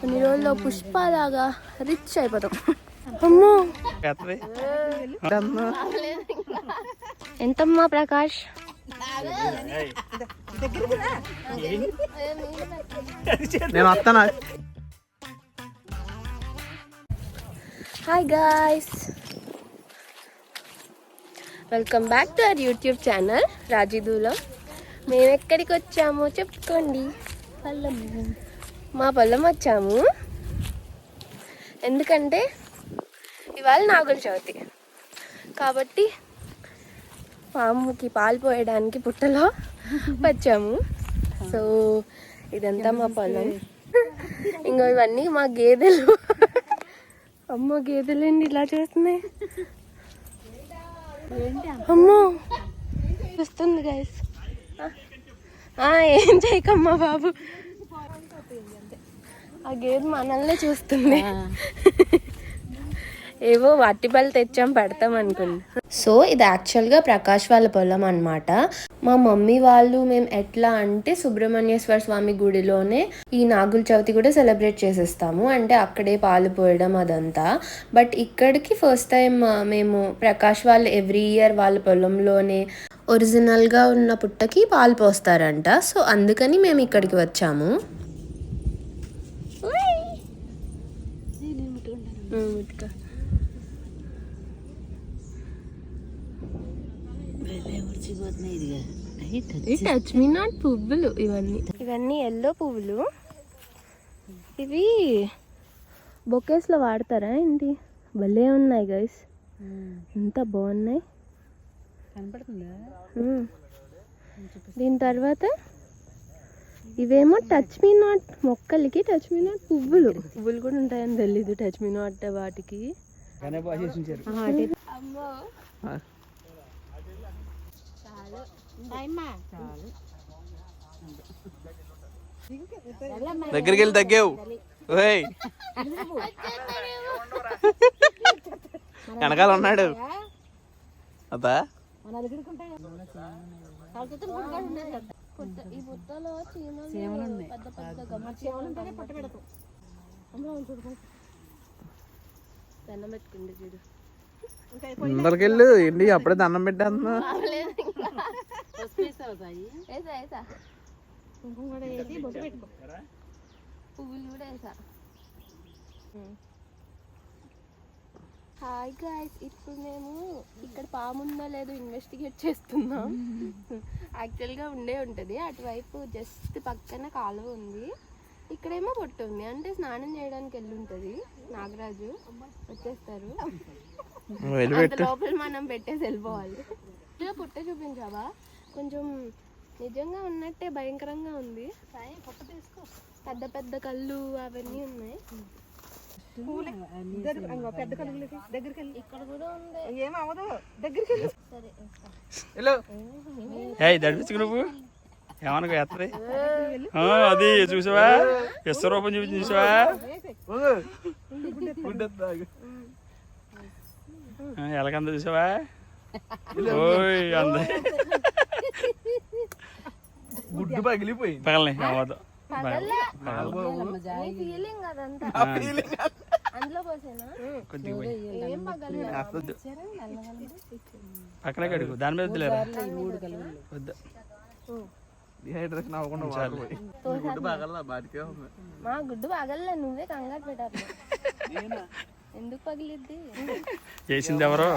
కొన్ని రోజుల్లో పుష్పలాగా రిచ్ అయిపోతాం. అమ్మో! ఎంతమ్మా ప్రకాష్? నేను వస్తాను? Hi guys welcome back to our YouTube channel రాజీదూలో మేము ఎక్కడికి వచ్చామో చెప్పుకోండి మా పొలం వచ్చాము. ఎందుకంటే ఇవాళ నాగుల చవితి. కాబట్టి పాముకి పాలు పోయడానికి పుట్టలో వచ్చాము. సో ఇదంతా మా పొలం ఇంకో ఇవన్నీ మా గేదెలు. అమ్మో గేదెలేండి ఇలా చేస్తున్నాయి? అమ్మో! వస్తుంది గైస్ ఏం చేయకమ్మా బాబు? ఆ గేదె మనల్నే చూస్తుంది. ఏవో అట్టిపళ్ళు తెచ్చాం పెడతాం అనుకున్నా. సో ఇది యాక్చువల్గా ప్రకాష్ వాళ్ళ పొలం అన్నమాట. మా మమ్మీ వాళ్ళు మేము ఎట్లా అంటే సుబ్రహ్మణ్యేశ్వర స్వామి గుడిలోనే ఈ నాగుల చవితి కూడా సెలబ్రేట్ చేసేస్తాము. అంటే అక్కడే పాలు పోయడం అదంతా. బట్ ఇక్కడికి ఫస్ట్ టైం మేము ప్రకాష్ వాళ్ళు ఎవ్రీ ఇయర్ వాళ్ళ పొలంలోనే ఒరిజినల్గా ఉన్న పుట్టకి పాలు పోస్తారంట. సో అందుకని మేము ఇక్కడికి వచ్చాము. ముట్టుకో టచ్ మీ నాట్ పువ్వులు ఇవన్నీ. ఇవన్నీ ఎల్లో పువ్వులు. ఇవి బొకేస్లో వాడతారా ఏంటి? భలే ఉన్నాయి గైస్ ఎంత బాగున్నాయి. కనపడుతుందా. దీని తర్వాత ఇవేమో టచ్ మీ నాట్ మొక్కలకి టచ్ మీ నాట్ పువ్వులు. పువ్వులు కూడా ఉంటాయని తెలీదు టచ్ మీ నాట్ వాటికి. అమ్మో. దగ్గరికి వెళ్ళి తగ్గావు. వెనకాల ఉన్నాడు. అదా పుట్ట- ఈ పుట్టలో చీమలు పెద్ద పెద్ద గమ్మ చీమలు ఉంటాయి. దండం పెట్టుకుంది చూడు. ముందరికి వెళ్ళు. ఏంటి? అప్పుడే దండం పెట్టేస్తున్నా. వేసా పువ్వులు కూడా వేసా. హాయ్ గాయస్ ఇప్పుడు మేము ఇక్కడ పాము ఉందో లేదో ఇన్వెస్టిగేట్ చేస్తున్నాం. యాక్చువల్గా ఉండే ఉంటుంది. అటువైపు జస్ట్ పక్కన కాలువ ఉంది. ఇక్కడేమో పొట్టు ఉంది. అంటే స్నానం చేయడానికి వెళ్ళి ఉంటుంది. నాగరాజు వచ్చేస్తారు. లోపల మనం పెట్టేసి వెళ్ళిపోవాలి. ఇదిగో పుట్ట చూపించావా? కొంచెం నిజంగా ఉన్నట్టే భయంకరంగా ఉంది. పెద్ద పెద్ద కళ్ళు అవన్నీ ఉన్నాయి. పెద్ద కలుగులకి దగ్గరికి వెళ్ళి. ఇక్కడ కూడా ఉంది. ఏమవదు దగ్గరికి వెళ్ళి. సరే హలో. ఏ దడిపించుకు నువ్వు. ఏమనుకో ఎత్తది ఆ, అది చూసావా? విశ్వరూపం చూపించి చూసావా? ఆ, ఎలాగంద చూసావా? ఓయ్ అంద. గుడ్డు పగిలిపోయింది. పగలని అవ్వదు. నీ ఫీలింగ్ అదంతా. పోసేనా? ఏం పక్కనే కడుగు దాని మీద వద్దులేరా వద్దు. డిహైడ్రేషన్ అవ్వకుండా వాడిపోయి గుడ్డు పగల బాటికే ఉంది. మా గుడ్డు పగలలే నువ్వే కంగారు పెట్టాలి. ఎందుకు పగిలిద్ది? చేసింది ఎవరో?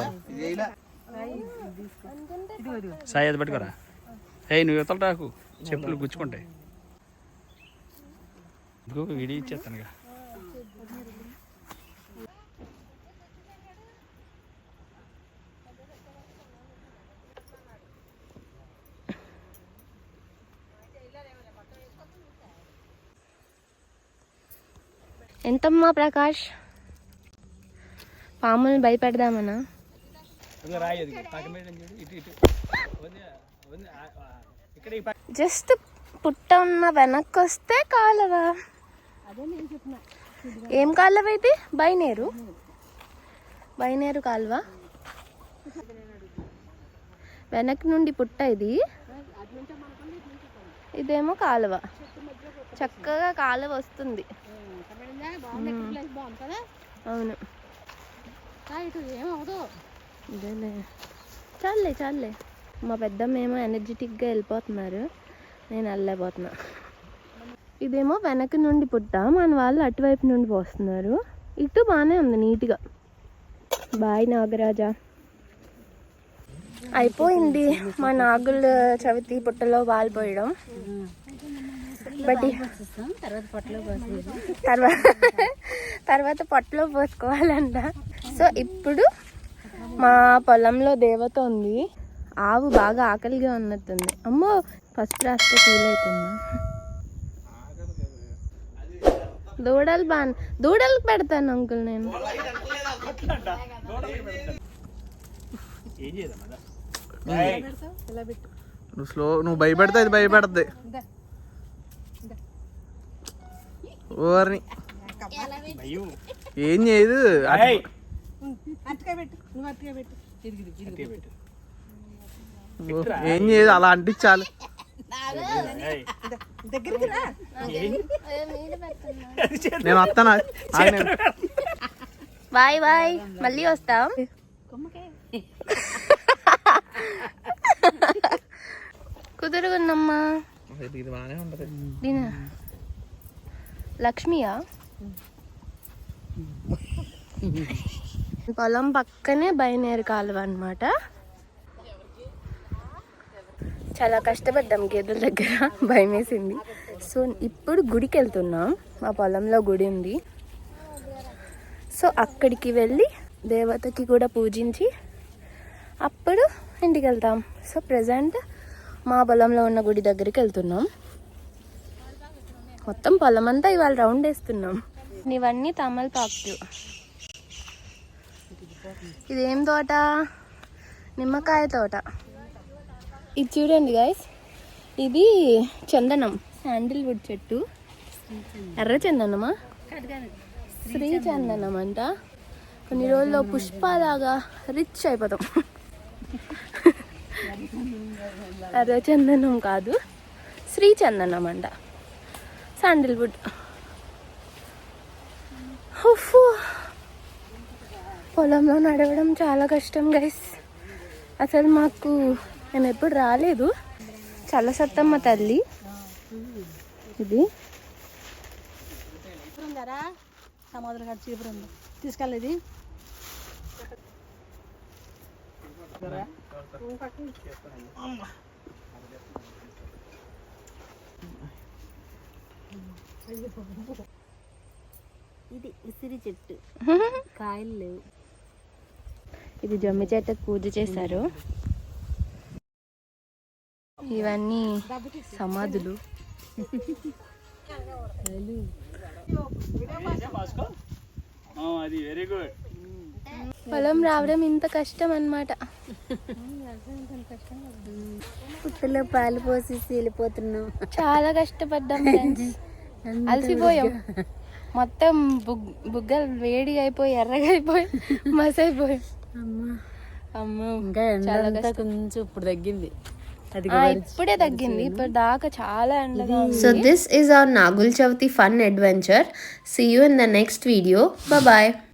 సాయి అది పట్టుకోరా. ఏయ్ నువ్వు ఇవతల రాకు. చెప్పులు గుచ్చుకుంటాయి. ఇదిగో వీడియో ఇచ్చేస్తానుగా. ఎంతమ్మా ప్రకాష్? పాముని భయపెడదామనా? జస్ట్ పుట్ట ఉన్న వెనక్కి వస్తే కాలువ. ఏం కాలువ ఇది? బైనేరు. బైనేరు కాలువ. వెనక్కి నుండి పుట్ట ఇది. ఇదేమో కాలువ. చక్కగా కాలువ వస్తుంది. అవును. ఇదేలే. చాలే చాలే మా పెద్దమ్మ ఏమో ఎనర్జెటిక్గా వెళ్ళిపోతున్నారు. నేను వెళ్ళలేకపోతున్నా. ఇదేమో వెనక నుండి పుట్ట. మన వాళ్ళు అటువైపు నుండి పోస్తున్నారు. ఇటు బాగానే ఉంది నీట్గా. బాయ్ నాగరాజా. అయిపోయింది. మా నాగుల చవితి పుట్టలో పాలు పోయడం బట్ తర్వాత తర్వాత తర్వాత పొట్టలో పోసుకోవాలంట. సో ఇప్పుడు మా పొలంలో దేవత ఉంది. ఆవు బాగా ఆకలిగా ఉన్నట్టుంది. అమ్మో ఫస్ట్ రాస్తే కూల్ అవుతుందా? దూడలు బా దూడలకు పెడతాను అంకుల్ నేను. నువ్వు స్లో నువ్వు భయపెడితే ఇందా ఓర్ని. ఏం చేయదు. ఏం చేయదు అలా అంటించాలి. ఏయ్. దగ్గరికి రా. నేను వస్తాను. Bye bye. మళ్ళీ వస్తాం. కొమ్మకే. కుదురుగున్నమ్మా దీని లక్ష్మియా? పొలం పక్కనే బయనేరు కాలువ అనమాట చాలా కష్టపడ్డాం గేదెల దగ్గర. భయం వేసింది సో ఇప్పుడు గుడికి వెళ్తున్నాం మా పొలంలో గుడి ఉంది. సో అక్కడికి వెళ్ళి దేవతకి కూడా పూజించి అప్పుడు ఇంటికి వెళ్తాం సో ప్రజెంట్ మా పొలంలో ఉన్న గుడి దగ్గరికి వెళ్తున్నాం. మొత్తం పొలం అంతా ఇవాళ రౌండ్ వేస్తున్నాం. ఇవన్నీ తమలపాకులు ఇదేం తోట? నిమ్మకాయ తోట. ఇది చూడండి గాయస్ ఇది చందనం శాండిల్వుడ్ చెట్టు. ఎర్ర చందనమా? శ్రీ చందనం అంట. కొన్ని రోజుల్లో పుష్పలాగా రిచ్ అయిపోతాం. ఎర్ర చందనం కాదు శ్రీ చందనం అంట. శాండిల్వుడ్. పొలంలో నడవడం చాలా కష్టం గైస్ అసలు మాకు మేము ఎప్పుడు రాలేదు. చాలా సత్తమ్మ తల్లి. ఇది. ఉందారా సముద్రం కాడ చీపురు ఉంది తీసుకెళ్ళేది ఇది ఉసిరి చెట్టు. కాయలు లేవు. ఇది జమ్మి చెట్టుకు పూజ చేశారు. ఇవన్నీ సమాధులు. ఆ, అది వెరీ గుడ్ పొలం రావడం ఇంత కష్టం అన్నమాట. పుట్టలో పాలు పోసేసి వెళ్ళిపోతున్నాం చాలా కష్టపడ్డాం ఫ్రెండ్స్. అలసిపోయాం మొత్తం బుగ్ బుగ్గలు వేడిగా అయిపోయి ఎర్రగా అయిపోయి మసైపోయాం అమ్మా అమ్మో ఇంకా చాలా ఎండ కష్టం. కొంచెం ఇప్పుడు తగ్గింది ఇప్పుడే తగ్గింది ఇప్పుడు దాకా చాలా ఎండగా So this is our Nagul Chavti fun adventure. See you in the next video. Bye bye.